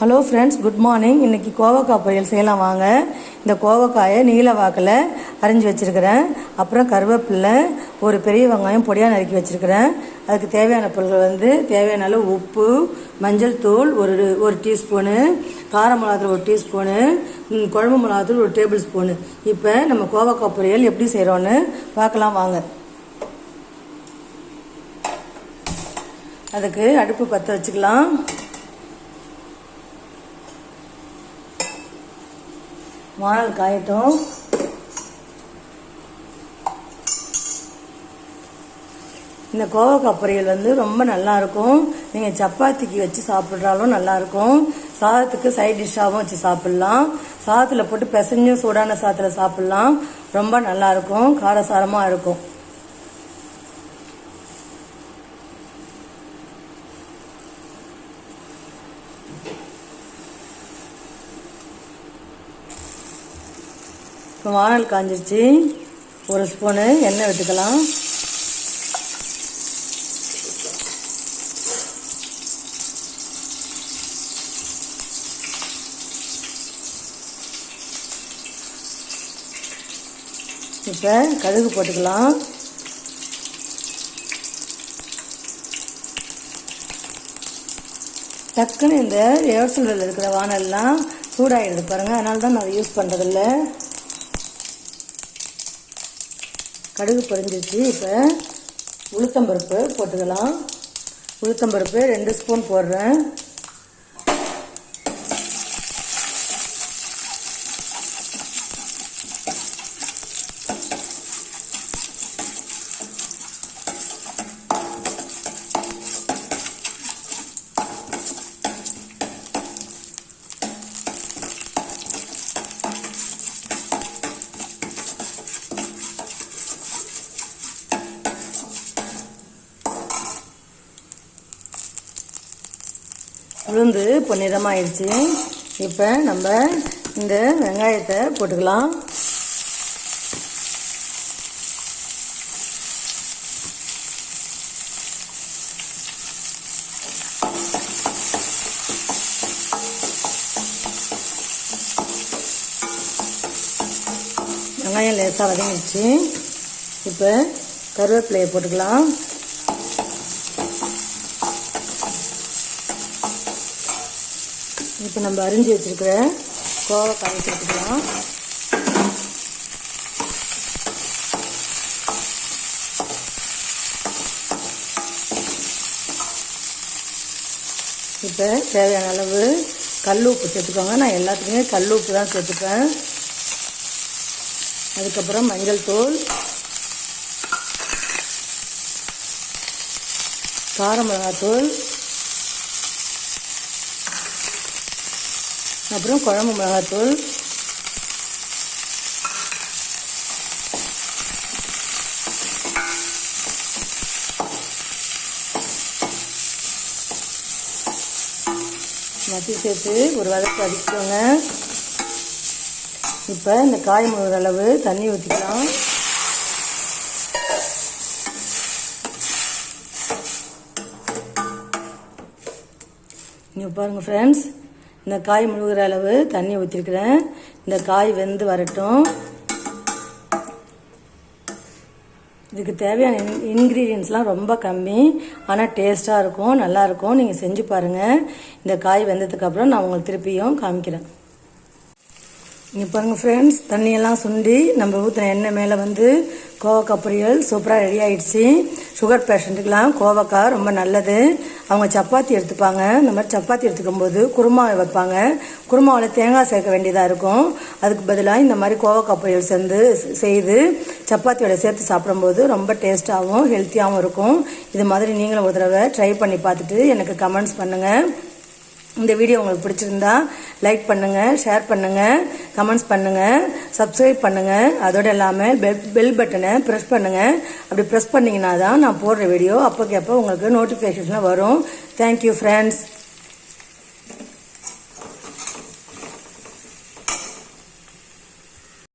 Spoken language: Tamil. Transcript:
ஹலோ ஃப்ரெண்ட்ஸ் குட் மார்னிங் இன்றைக்கி கோவக்காய் பொரியல் செய்யலாம் வாங்க. இந்த கோவக்காயை நீல வாக்கில் அரிஞ்சு வச்சுருக்கிறேன். அப்புறம் கருவேப்பிலை ஒரு பெரிய வெங்காயம் பொடியாக நறுக்கி வச்சுருக்கிறேன். அதுக்கு தேவையான பொருட்கள் வந்து தேவையான அளவு உப்பு மஞ்சள் தூள் ஒரு ஒரு டீஸ்பூனு கார மிளகாத்தூள் ஒரு டீஸ்பூனு குழம்பு மிளகாத்தூள் ஒரு டேபிள் ஸ்பூனு. இப்போ நம்ம கோவக்காய் பொரியல் எப்படி செய்கிறோன்னு பார்க்கலாம் வாங்க. அதுக்கு அடுப்பு பற்ற வச்சுக்கலாம். வானல் காயட்டும். இந்த கோவக்காய் பொரியல் வந்து ரொம்ப நல்லா இருக்கும் நீங்கள் சப்பாத்திக்கு வச்சு சாப்பிட்றாலும் நல்லாயிருக்கும். சாதத்துக்கு சைட் டிஷ்ஷாகவும் வச்சு சாப்பிட்லாம். சாதத்தில் போட்டு பிசைஞ்சும் சூடான சாதத்தில் சாப்பிட்லாம். ரொம்ப நல்லா இருக்கும் காரசாரமாக இருக்கும். இப்போ வானல் காஞ்சிருச்சு. ஒரு ஸ்பூனு எண்ணெய் விட்டுக்கலாம். இப்போ கடுகு போட்டுக்கலாம். டக்குன்னு இந்த ஏர்சூலில் இருக்கிற வானல்லாம் சூடாகிடுது பாருங்கள் அதனால தான் நான் யூஸ் பண்ணுறதில்ல கடுகு பொரிஞ்சிருச்சு. இப்போ உளுத்தம்பருப்பு போட்டுக்கலாம். உளுத்தம்பருப்பு ரெண்டு ஸ்பூன் போடுறேன். உளுந்து பொன்னிறமாயிடுச்சு இப்போ நம்ம இந்த வெங்காயத்தை போட்டுக்கலாம். வெங்காயம் லேசாக வதங்கிடுச்சு. இப்போ கருவேப்பிலையை போட்டுக்கலாம். இப்போ நம்ம அரிஞ்சு வச்சுருக்கிற கோவக்காய் சேர்த்துக்கலாம் இப்போ தேவையான அளவு கல் உப்பு சேர்த்துக்கோங்க. நான் எல்லாத்துக்குமே கல் உப்பு தான் சேர்த்துப்பேன். அதுக்கப்புறம் மஞ்சள் தூள் கார மிளகாத்தூள் அப்புறம் குழம்பு மிளகாத்தூள். மத்தி சேர்த்து ஒரு வதக்கு வதக்கிக்கோங்க. இப்போ இந்த காய் முழுகிற அளவு தண்ணி ஊற்றிக்கலாம் இங்கே பாருங்கள் ஃப்ரெண்ட்ஸ் இந்த காய் முழுகிற அளவு தண்ணி ஊற்றிருக்கிறேன் இந்த காய் வெந்து வரட்டும். இதுக்கு தேவையான இன் இன்க்ரீடியன்ஸ்லாம் ரொம்ப கம்மி ஆனால் டேஸ்ட்டாக இருக்கும் நல்லாயிருக்கும் நீங்கள் செஞ்சு பாருங்கள் இந்த காய் வெந்ததுக்கப்புறம் நான் உங்களுக்கு திருப்பியும் காமிக்கிறேன். இங்கே பாருங்கள் ஃப்ரெண்ட்ஸ் தண்ணியெல்லாம் சுண்டி நம்ம ஊற்றின எண்ணெய் மேலே வந்து கோவக்காய் பொரியல் சூப்பராக ரெடி ஆகிடுச்சு சுகர் பேஷண்ட்டுக்கெலாம் கோவக்காய் ரொம்ப நல்லது. அவங்க சப்பாத்தி எடுத்துப்பாங்க. இந்த மாதிரி சப்பாத்தி எடுத்துக்கும் போது குருமா வைப்பாங்க. குருமாவில் தேங்காய் சேர்க்க வேண்டியதாக இருக்கும். அதுக்கு பதிலாக இந்த மாதிரி கோவக்காய் பொரியல் சேர்ந்து செய்து சப்பாத்தியோட சேர்த்து சாப்பிடும்போது ரொம்ப டேஸ்ட்டாகவும் ஹெல்த்தியாகவும் இருக்கும். இது மாதிரி நீங்களும் ஒரு தடவை ட்ரை பண்ணி பார்த்துட்டு எனக்கு கமெண்ட்ஸ் பண்ணுங்கள் இந்த வீடியோ உங்களுக்கு பிடிச்சிருந்தா லைக் பண்ணுங்கள் ஷேர் பண்ணுங்கள் கமெண்ட்ஸ் பண்ணுங்கள் சப்ஸ்கிரைப் பண்ணுங்கள் அதோடு இல்லாமல் பெல் பெல் பட்டனை ப்ரெஸ் பண்ணுங்கள் அப்படி ப்ரெஸ் பண்ணீங்கன்னா தான் நான் போடுற வீடியோ அப்போக்கே அப்போ உங்களுக்கு நோட்டிஃபிகேஷன்லாம் வரும். Thank you friends